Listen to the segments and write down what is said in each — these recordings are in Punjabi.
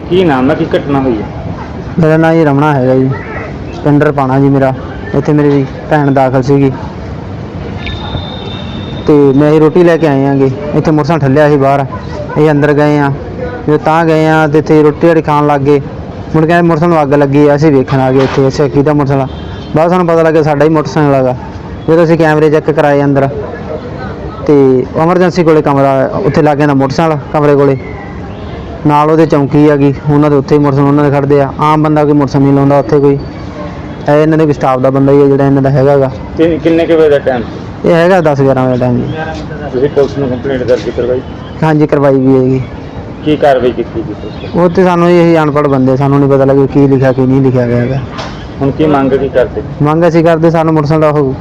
ਕੀ ਨਾਮ ਹੈ? ਕੀ ਘਟਨਾ ਹੋਈ ਹੈ? ਮੇਰਾ ਨਾਂ ਜੀ ਰਮਣਾ ਹੈਗਾ ਜੀ। ਸਪਿੰਡਰ ਪਾਣਾ ਜੀ ਮੇਰਾ। ਇੱਥੇ ਮੇਰੀ ਭੈਣ ਦਾਖਲ ਸੀਗੀ। ਤੇ ਮੈਂ ਇਹ ਰੋਟੀ ਲੈ ਕੇ ਆਏ ਆਂਗੇ। ਇੱਥੇ ਮੋਟਰਸਾਈਕਲ ਠੱਲਿਆ ਸੀ ਬਾਹਰ। ਇਹ ਅੰਦਰ ਗਏ ਆ। ਜਦੋਂ ਤਾਂ ਗਏ ਆ ਤੇ ਇੱਥੇ ਰੋਟੀ ਰੜੀ ਖਾਣ ਲੱਗ ਗਏ। ਮੁੜ ਕੇ ਮੋਟਰਸਾਈਕਲ ਨੂੰ ਅੱਗ ਲੱਗੀ ਆ, ਅਸੀਂ ਵੇਖਣ ਆ ਗਏ ਇੱਥੇ। ਅੱਛਾ ਕਿਹਦਾ ਮੋਟਰਸਾਈਕਲ। ਆ। ਬਾਅਦ ਸਾਨੂੰ ਪਤਾ ਲੱਗਿਆ ਸਾਡਾ ਹੀ ਮੋਟਰਸਾਈਕਲ ਹੈਗਾ। ਜਦੋਂ ਅਸੀਂ ਕੈਮਰੇ ਚੈੱਕ ਕਰਾਏ ਅੰਦਰ। ਤੇ ਐਮਰਜੈਂਸੀ ਕੋਲੇ ਕਮਰਾ ਉੱਥੇ ਲੱਗ ਜਾਂਦਾ ਮੋਟਰਸਾਈਕਲ ਕਮਰੇ ਕੋਲੇ। ਨਾਲ ਉਹਦੇ ਚੌਂਕੀ ਹੈਗੀ ਉਹਨਾਂ ਦੇ ਉੱਥੇ ਹੀ ਮੋਟਰਸਾਈਕਲ ਉਹਨਾਂ ਦੇ ਖੜਦੇ ਆ। ਆਮ ਬੰਦਾ ਕੋਈ ਮੋਟਰਸਾਈਕਲ ਨਹੀਂ ਲਾਉਂਦਾ ਉੱਥੇ ਕੋਈ। ਇਹ ਇਹਨਾਂ ਦੇ ਵੀ ਸਟਾਫ ਦਾ ਬੰਦਾ ਹੀ ਹੈ ਜਿਹੜਾ ਇਹਨਾਂ ਦਾ ਹੈਗਾ ਗਾ। ਤੇ ਕਿੰਨੇ ਕੁ ਵਜੇ ਦਾ ਟਾਈਮ ਇਹ ਹੈਗਾ 10 11 ਵਜੇ ਟਾਈਮ ਜੀ। ਤੁਸੀਂ ਪੁਲਿਸ ਨੂੰ ਕੰਪਲੇਂਟ ਦਰਜ ਕਰਵਾਈ? ਹਾਂਜੀ ਕਰਵਾਈ ਵੀ ਹੈਗੀ। ਕੀ ਕਾਰਵਾਈ ਕੀਤੀ ਜੀ ਤੁਸੀਂ ਉਹ ਤੇ ਸਾਨੂੰ ਇਹ ਅਨਪੜ੍ਹ ਬੰਦੇ ਸਾਨੂੰ ਨਹੀਂ ਪਤਾ ਲੱਗਿਆ ਕੀ ਲਿਖਿਆ ਕੀ ਨਹੀਂ ਲਿਖਿਆ ਗਿਆ ਹੈਗਾ। ਹੁਣ ਕੀ ਮੰਗ ਕੀ ਕਰਦੇ? ਮੰਗ ਅਸੀਂ ਕਰਦੇ ਸਾਨੂੰ ਮੋਟਰਸਾਈਕਲ ਉਹ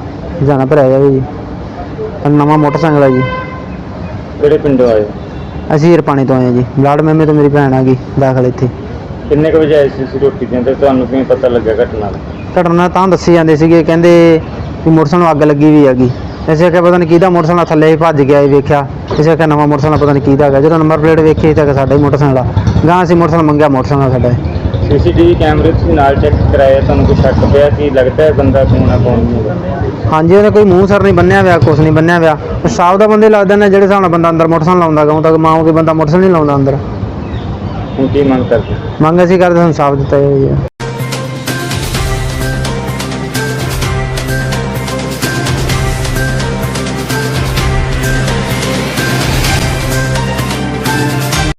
ਜਾਣਾ ਭਰਿਆ ਜਾਵੇ ਜੀ। ਨਵਾਂ ਮੋਟਰਸਾਈਕਲ ਹੈ ਜੀ। ਕਿਹੜੇ ਪਿੰਡੋਂ ਆਏ? ਹੋ? ਅਸੀਂ ਰਪਾਣੀ ਤੋਂ ਆਏ ਹਾਂ ਜੀ। ਲਾੜ ਮੈਮੇ ਤੋਂ ਮੇਰੀ ਭੈਣ ਆ ਗਈ ਦਾਖਲ ਇੱਥੇ। ਕਿੰਨੇ ਕੁ ਵਜੇ ਆਏ ਸੀ ਤੁਸੀਂ ਰੋਟੀ ਦੇਣ ਤੇ? ਤੁਹਾਨੂੰ ਕਿਵੇਂ ਪਤਾ ਲੱਗਿਆ ਘਟਨਾ ਦਾ? ਘਟਨਾ ਤਾਂ ਦੱਸੀ ਜਾਂਦੇ ਸੀਗੇ ਕਹਿੰਦੇ ਕਿ ਮੋਟਰਸਾਈਕਲ ਨੂੰ ਅੱਗ ਲੱਗੀ ਵੀ ਹੈਗੀ। ਅਸੀਂ ਆਖਿਆ ਪਤਾ ਨਹੀਂ ਕਿਹਦਾ ਮੋਟਰਸਾਈਕਲ ਥੱਲੇ ਹੀ ਭੱਜ ਗਿਆ ਇਹ ਵੇਖਿਆ। ਅਸੀਂ ਆਖਿਆ ਨਵਾਂ ਮੋਟਰਸਾਈਕਲ ਪਤਾ ਨਹੀਂ ਕਿਹਦਾ ਹੈਗਾ। ਜਦੋਂ ਨੰਬਰ ਪਲੇਟ ਵੇਖੀ ਤਾਂ ਕਿ ਸਾਡਾ ਹੀ ਮੋਟਰਸਾਈਕਲ ਆ। ਗਾਂ ਅਸੀਂ ਮੋਟਰਸਾਈਕਲ ਮੰਗਿਆ ਮੋਟਰਸਾਈਕਲ ਸਾਡਾ ਹੈ। ਸੀਸੀਟੀਵੀ ਕੈਮਰੇ ਤੁਸੀਂ ਨਾਲ ਚੈੱਕ ਕਰਾਇਆ ਤੁਹਾਨੂੰ ਕੋਈ ਸ਼ੱਕ ਪਿਆ ਕਿ ਲੱਗਦਾ ਹੈ ਬੰਦਾ ਕੌਣ ਆ ਕੌਣ ਨਹੀਂ ਹੈਗਾ? ਹਾਂਜੀ ਉਹਨੇ ਕੋਈ ਮੂੰਹ ਸਰ ਨਹੀਂ ਬੰਨਿਆ ਹੋਇਆ ਕੁਛ ਨਹੀਂ ਬੰਨਿਆ ਹੋਇਆ ਸਾਫ਼ ਦਾ ਬੰਦੇ ਲੱਗਦੇ ਨੇ ਜਿਹੜੇ ਹਿਸਾਬ ਨਾਲ ਬੰਦਾ ਅੰਦਰ ਮੋਟਰਸਾਈਕਲ ਲਾਉਂਦਾ ਗਾ ਉਹ ਤੱਕ ਮਾਂ ਕੋਈ ਬੰਦਾ ਮੋਟਰਸਾਈਕਲ ਨਹੀਂ ਲਾਉਂਦਾ ਅੰਦਰ। ਹੁਣ ਕੀ ਮੰਗ ਕਰਦੇ? ਮੰਗ ਅਸੀਂ ਕਰਦੇ ਸਾਨੂੰ ਸਾਫ਼ ਦਿੱਤਾ ਜਾਵੇ ਜੀ।